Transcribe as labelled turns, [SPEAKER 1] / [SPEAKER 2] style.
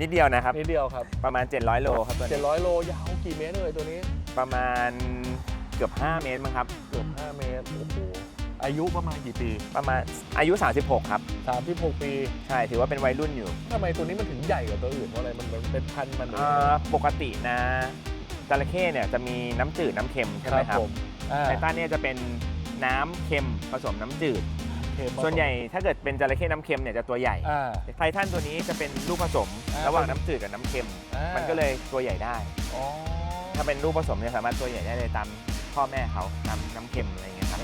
[SPEAKER 1] นิดเดียวนะครับ
[SPEAKER 2] นิดเดียวครับ
[SPEAKER 1] ประมาณ 700 โลครับตัวนี้
[SPEAKER 2] 700 โลยาวกี่เมตรเลยตัวนี้
[SPEAKER 1] ประมาณเกือบ 5 เมตรมั้งครับ
[SPEAKER 2] เกือบ5เมตรโอ้โหอายุประมาณกี่ปี
[SPEAKER 1] ประมาณอายุ 36 ครับ
[SPEAKER 2] 36 ปี
[SPEAKER 1] ใช่ถือว่าเป็นวัยรุ่นอยู่
[SPEAKER 2] ทำไมตัวนี้มันถึงใหญ่กว่าตัวอื่นเพราะอะไรมันมันเป็นพันธุ์มันหรือ
[SPEAKER 1] เอ่อปกตินะจระเข้เนี่ยจะมีน้ำจืดน้ำเค็มใช่ไหมครับ
[SPEAKER 2] ผมอ่า
[SPEAKER 1] ไททันเนี่ยจะเป็นน้ำเค็มผสมน้ำจืด
[SPEAKER 2] เค็มผสม
[SPEAKER 1] ส่วนใหญ่ถ้าเกิดเป็นจระเข้น้ำเค็มเนี่ยจะตัวใหญ่
[SPEAKER 2] อ่า
[SPEAKER 1] ไททันตัวนี้จะเป็นลูกผสม
[SPEAKER 2] อ่า
[SPEAKER 1] ระหว่างน้ำจืดกับน้ำเค็ม
[SPEAKER 2] อ่า
[SPEAKER 1] มันก็เลยตัวใหญ่ได้
[SPEAKER 2] อ๋อ
[SPEAKER 1] ถ้าเป็นลูกผสมเนี่ยสามารถตัวใหญ่ได้เลยตามพ่อแม่เขาตามน้ำเค็มอะไรอย่างเงี้ยครับ
[SPEAKER 2] เออ